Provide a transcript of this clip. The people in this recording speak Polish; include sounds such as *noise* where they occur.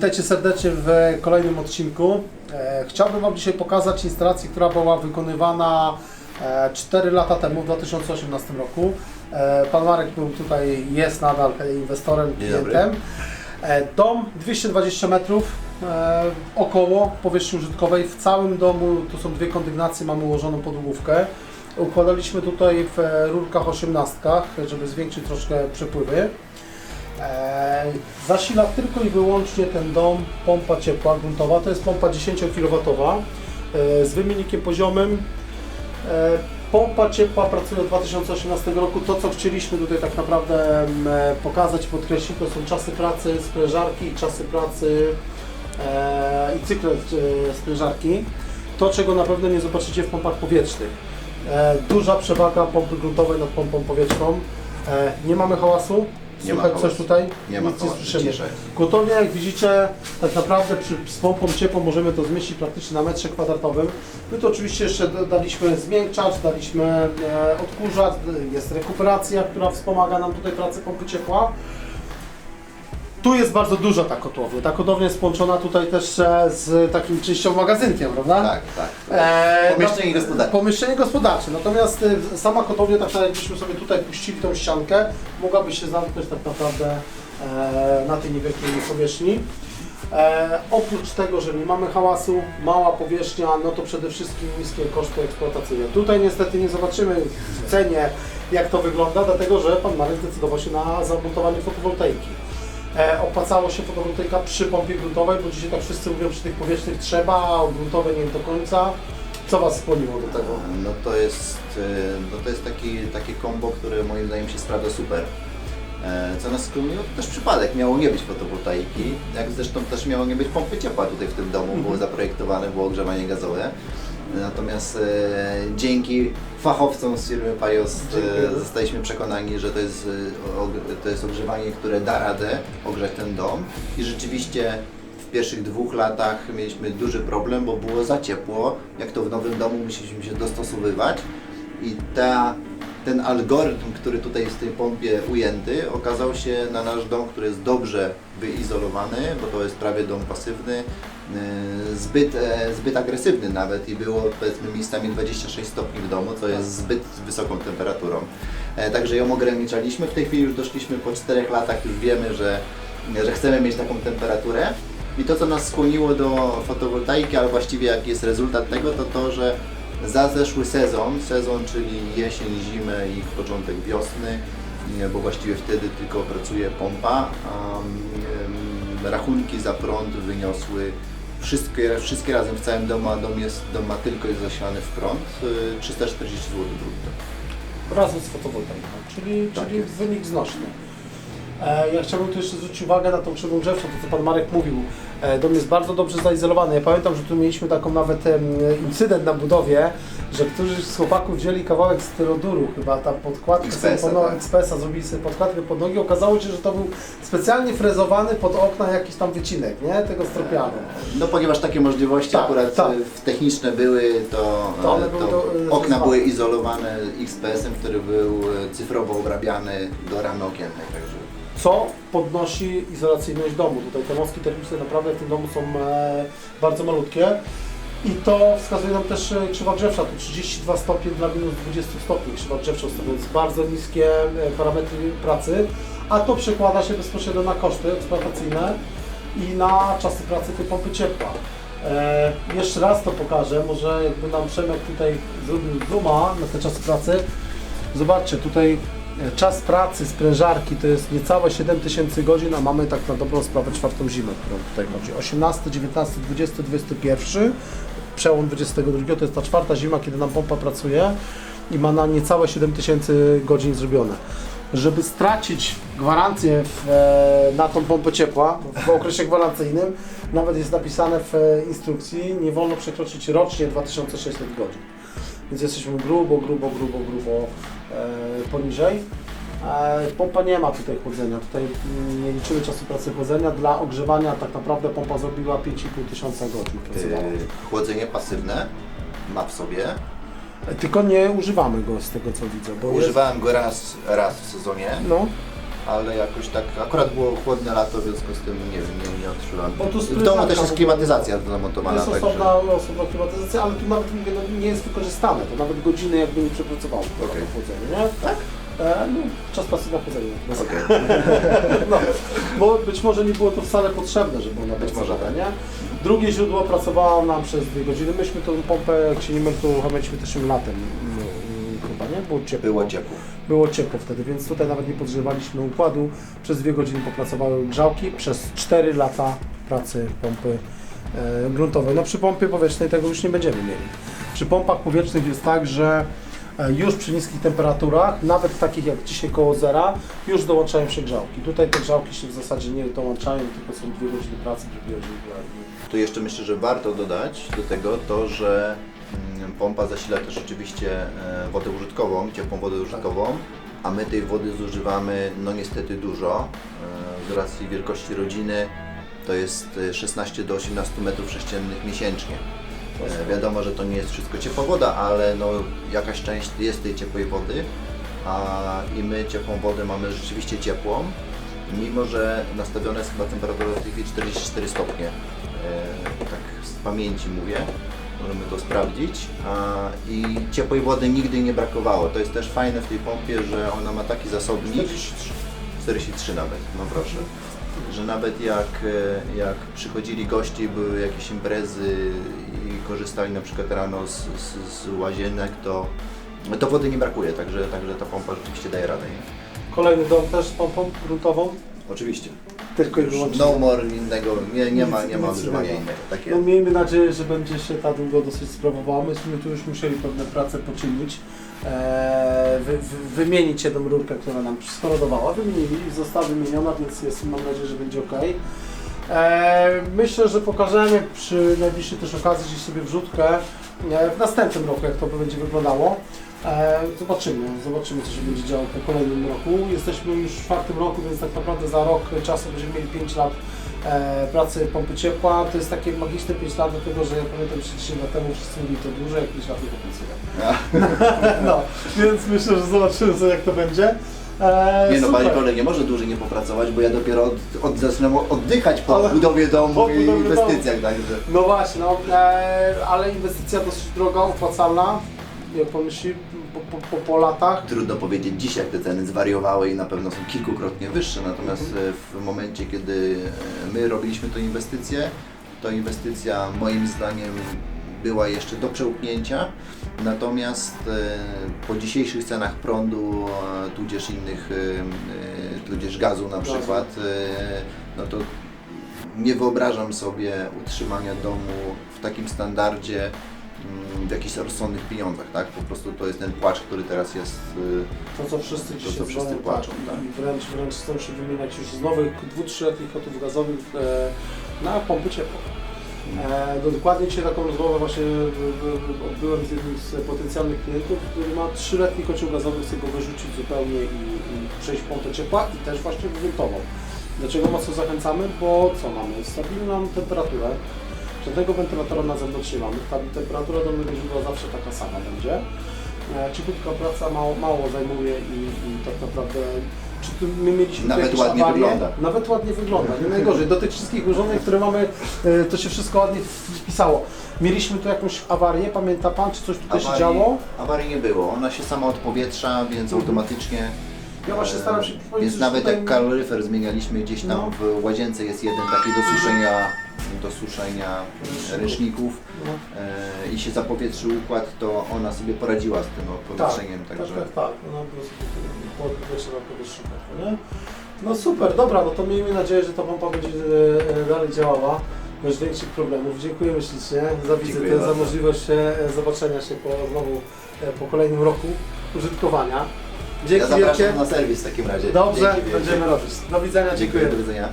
witajcie serdecznie w kolejnym odcinku. E, Chciałbym Wam dzisiaj pokazać instalację, która była wykonywana e, 4 lata temu, w 2018 roku. E, Pan Marek był tutaj, jest nadal inwestorem, klientem. E, Dom 220 metrów e, około powierzchni użytkowej. W całym domu to są dwie kondygnacje, mamy ułożoną podłogówkę. Układaliśmy tutaj w e, rurkach 18, żeby zwiększyć troszkę przepływy. E, Zasila tylko i wyłącznie ten dom pompa ciepła gruntowa. To jest pompa 10 kW e, z wymiennikiem poziomym. E, Pompa ciepła pracuje od 2018 roku. To, co chcieliśmy tutaj tak naprawdę pokazać, podkreślić, to są czasy pracy sprężarki i czasy pracy i cykle sprężarki. To, czego na pewno nie zobaczycie w pompach powietrznych. Duża przewaga pompy gruntowej nad pompą powietrzną. Nie mamy hałasu. Nie ma Słychać coś tutaj? Nie ma Nic słyszymy. jest. Gotownie, jak widzicie, tak naprawdę przy, z pompą ciepłą możemy to zmieścić praktycznie na metrze kwadratowym. My to oczywiście jeszcze daliśmy zmiękczacz, daliśmy e, odkurzacz, jest rekuperacja, która wspomaga nam tutaj pracę pompy ciepła. Tu jest bardzo duża ta kotłownia. Ta kotłownia jest połączona tutaj też e, z takim częścią magazynkiem, prawda? Tak, tak. E, Pomieszczenie no, gospodarcze. Pomieszczenie gospodarcze. Natomiast y, sama kotłownia, tak nawet jakbyśmy sobie tutaj puścili tą ściankę, mogłaby się zamknąć tak naprawdę e, na tej niewielkiej powierzchni. E, oprócz tego, że nie mamy hałasu, mała powierzchnia, no to przede wszystkim niskie koszty eksploatacyjne. Tutaj niestety nie zobaczymy w cenie jak to wygląda, dlatego że pan Marek zdecydował się na zamontowanie fotowoltaiki. E, opłacało się fotowoltaika przy pompie gruntowej, bo dzisiaj tak wszyscy mówią, że tych powietrznych trzeba, a o gruntowej nie do końca. Co Was skłoniło do tego? No to jest, e, no to jest taki, takie kombo, które moim zdaniem się sprawdza super. E, Co nas skłoniło? To też przypadek. Miało nie być fotowoltaiki, jak zresztą też miało nie być pompy ciepła tutaj w tym domu. Było zaprojektowane, było ogrzewanie gazowe. Natomiast e, dzięki fachowcom z firmy Pajos e, zostaliśmy przekonani, że to jest, e, to jest ogrzewanie, które da radę ogrzać ten dom. I rzeczywiście w pierwszych dwóch latach mieliśmy duży problem, bo było za ciepło. Jak to w nowym domu musieliśmy się dostosowywać i ta, ten algorytm, który tutaj jest w tej pompie ujęty, okazał się na nasz dom, który jest dobrze wyizolowany, bo to jest prawie dom pasywny, yy, zbyt, e, zbyt agresywny nawet i było powiedzmy miejscami 26 stopni w domu, co jest zbyt wysoką temperaturą. E, Także ją ograniczaliśmy. W tej chwili już doszliśmy po 4 latach, już wiemy, że, że chcemy mieć taką temperaturę. I to, co nas skłoniło do fotowoltaiki, ale właściwie jaki jest rezultat tego, to to, że za zeszły sezon, sezon czyli jesień, zimę i początek wiosny, nie, bo właściwie wtedy tylko pracuje pompa, rachunki za prąd wyniosły wszystkie, wszystkie razem w całym domu, a dom, jest, dom ma tylko jest zasilany w prąd, y, 340 zł brutto. Razem z fotowoltaiką, czyli, Tak czyli wynik znośny. E, Ja chciałbym tu jeszcze zwrócić uwagę na tą drzewczą, to co Pan Marek mówił. E, Dom jest bardzo dobrze zaizolowany. Ja pamiętam, że tu mieliśmy taką nawet incydent na budowie, że któryś z chłopaków wzięli kawałek styloduru, chyba tam podkładkę sobie pod no- tak. XPS-a, zrobili sobie podkładkę pod nogi. Okazało się, że to był specjalnie frezowany pod okna jakiś tam wycinek, nie? Tego stropianu. No ponieważ takie możliwości Tak, akurat tak. y, techniczne były, to, To były to do- e, okna były izolowane XPS-em, który był e, cyfrowo obrabiany do ramy okiennej. Także co podnosi izolacyjność domu. Tutaj te mostki termiczne naprawdę w tym domu są e, bardzo malutkie. I to wskazuje nam też e, krzywa grzewcza, tu 32 stopnie dla minus 20 stopni krzywa grzewcza, więc bardzo niskie e, parametry pracy, a to przekłada się bezpośrednio na koszty eksploatacyjne i na czasy pracy tej pompy ciepła. E, jeszcze raz to pokażę, może jakby nam Przemek tutaj zrobił zooma na te czasy pracy. Zobaczcie, tutaj czas pracy sprężarki to jest niecałe 7000 godzin, a mamy tak na dobrą sprawę czwartą zimę, którą tutaj chodzi. 18, 19, 20, 21, przełom 22 to jest ta czwarta zima, kiedy nam pompa pracuje i ma na niecałe 7000 godzin zrobione. Żeby stracić gwarancję w, e, na tą pompę ciepła w okresie gwarancyjnym, nawet jest napisane w e, instrukcji, nie wolno przekroczyć rocznie 2600 godzin. Więc jesteśmy grubo, grubo, grubo, grubo e, poniżej. E, pompa nie ma tutaj chłodzenia, tutaj mm, nie liczymy czasu pracy chłodzenia. Dla ogrzewania tak naprawdę pompa zrobiła 5,5 tysiąca godzin. pracowała. e, chłodzenie pasywne ma w sobie. Tylko nie używamy go z tego co widzę. Bo jest, Używałem go raz, raz w sezonie. no, ale jakoś tak, akurat było chłodne lato, w związku z tym nie wiem, nie, nie odczułem. Bo tu w domu też jest klimatyzacja To zamontowana, jest także... osobna, osobna klimatyzacja, ale tu nawet mówię, no, nie jest wykorzystane, to nawet godziny jakby nie przepracowało to Okej. chłodzenie, nie? Tak? E, no, czas pasy na chłodzenie. Okej. *laughs* No, bo być może nie było to wcale potrzebne, żeby ona Być może pracowała, nie? Drugie źródło pracowało nam przez dwie godziny. Myśmy tą pompę, jak się nie mylę, to uruchamialiśmy też latem. Nie? Było ciepło. Było ciepło. Było ciepło wtedy, więc tutaj nawet nie podgrzewaliśmy układu. Przez dwie godziny popracowały grzałki, przez 4 lata pracy pompy e, gruntowej. No przy pompie powietrznej tego już nie będziemy mieli. Przy pompach powietrznych jest tak, że e, już przy niskich temperaturach, nawet takich jak dzisiaj koło zera, już dołączają się grzałki. Tutaj te grzałki się w zasadzie nie dołączają, tylko są dwie godziny pracy, dwie godziny Tu jeszcze myślę, że warto dodać do tego to, że pompa zasila też oczywiście e, wodę użytkową, ciepłą wodę użytkową, a my tej wody zużywamy no niestety dużo. E, Z racji wielkości rodziny to jest e, 16 do 18 metrów sześciennych miesięcznie. E, Wiadomo, że to nie jest wszystko ciepła woda, ale no jakaś część jest tej ciepłej wody, a i my ciepłą wodę mamy rzeczywiście ciepłą, mimo że nastawiona jest chyba temperatura w tej chwili 44 stopnie. E, tak z pamięci mówię, możemy to sprawdzić. I ciepłej wody nigdy nie brakowało. To jest też fajne w tej pompie, że ona ma taki zasobnik. 43. 43 nawet, no proszę. Że nawet jak, e, jak przychodzili goście były jakieś imprezy i korzystali na przykład rano z, z, z łazienek, to, to wody nie brakuje, także, także ta pompa rzeczywiście daje radę. Nie? Kolejny dom też z pompą gruntową, Oczywiście. Tylko i wyłącznie. no more innego, nie, nie ma, nie ma używania innego. innego. Tak No, miejmy nadzieję, że będzie się ta długo dosyć sprawowała. Myśmy tu już musieli pewne prace poczynić. Eee, wy, wy, wymienić jedną rurkę, która nam skorodowała. Wymienili, została wymieniona, więc jest, mam nadzieję, że będzie ok. Eee, myślę, że pokażemy przy najbliższej też okazji gdzieś sobie wrzutkę w następnym roku, jak to będzie wyglądało. E, zobaczymy, zobaczymy co się będzie działo po kolejnym roku. Jesteśmy już w czwartym roku, więc tak naprawdę za rok czasu będziemy mieli 5 lat e, pracy pompy ciepła. To jest takie magiczne 5 lat, dlatego że ja pamiętam 30 lat temu wszyscy mówili to dużo, jak 5 lat nie popracuję. *laughs* *laughs* No, więc myślę, że zobaczymy sobie jak to będzie. E, Nie no, super. Panie Kolej nie może dłużej nie popracować, bo ja dopiero od, od, zaczynam oddychać po Ale- budowie domu po i budowie inwestycjach, także. No właśnie, no, e, ale inwestycja dosyć droga, opłacalna. Jak pomyśli po, po, po, po latach. Trudno powiedzieć dziś, jak te ceny zwariowały i na pewno są kilkukrotnie wyższe, natomiast Mhm. e, w momencie, kiedy e, my robiliśmy tę inwestycję, to inwestycja moim zdaniem była jeszcze do przełknięcia, natomiast e, po dzisiejszych cenach prądu, e, tudzież innych, e, tudzież gazu na przykład, no to nie wyobrażam sobie utrzymania domu w takim standardzie, mm, w jakichś rozsądnych pieniądzach, tak? Po prostu to jest ten płacz, który teraz jest. To co wszyscy To, dzisiaj co wszyscy dzwonią, płaczą, tak, tak. I wręcz, wręcz chcą się wymieniać już z nowych dwu, trzyletnich kotów gazowych na pompy ciepła. E, no, dokładnie dzisiaj taką rozmowę właśnie odbyłem z jednym z potencjalnych klientów, który ma trzyletni kocioł gazowy, chce go wyrzucić zupełnie i, i przejść w pompę ciepła i też właśnie wywiętową. Dlaczego mocno zachęcamy? Bo co mamy? Stabilną temperaturę, żadnego wentylatora na zewnątrz nie mamy. Ta temperatura dolnego źródła zawsze taka sama będzie. E, Cichutka praca mało, mało zajmuje i, i tak naprawdę czy my mieliśmy Nawet ładnie awarie? wygląda. Nawet ładnie wygląda, nie najgorzej. Do tych wszystkich urządzeń, które mamy, e, to się wszystko ładnie wpisało. Mieliśmy tu jakąś awarię, pamięta Pan, czy coś tutaj się działo? awarii nie było. Ona się sama odpowietrza, więc automatycznie. Ja właśnie staram się e, powiedzieć, Więc nawet jak kaloryfer zmienialiśmy gdzieś tam No. w łazience jest jeden taki do suszenia, do suszenia Ręczników. No. e, i się zapowietrzył układ, to ona sobie poradziła z tym odpowietrzeniem, tak, także. tak, tak, tak. No, po prostu na powietrzu, nie? No super, dobra, no to miejmy nadzieję, że ta pompa będzie e, dalej działała bez większych problemów. Dziękujemy ślicznie za wizytę, Dziękuję za bardzo. możliwość e, zobaczenia się po, znowu e, po kolejnym roku użytkowania. Dzięki Ja zapraszam wielkie. na serwis w takim razie. Dobrze, Dzięki wielkie. będziemy robić. Do widzenia, Dziękuję, dziękuję. do widzenia.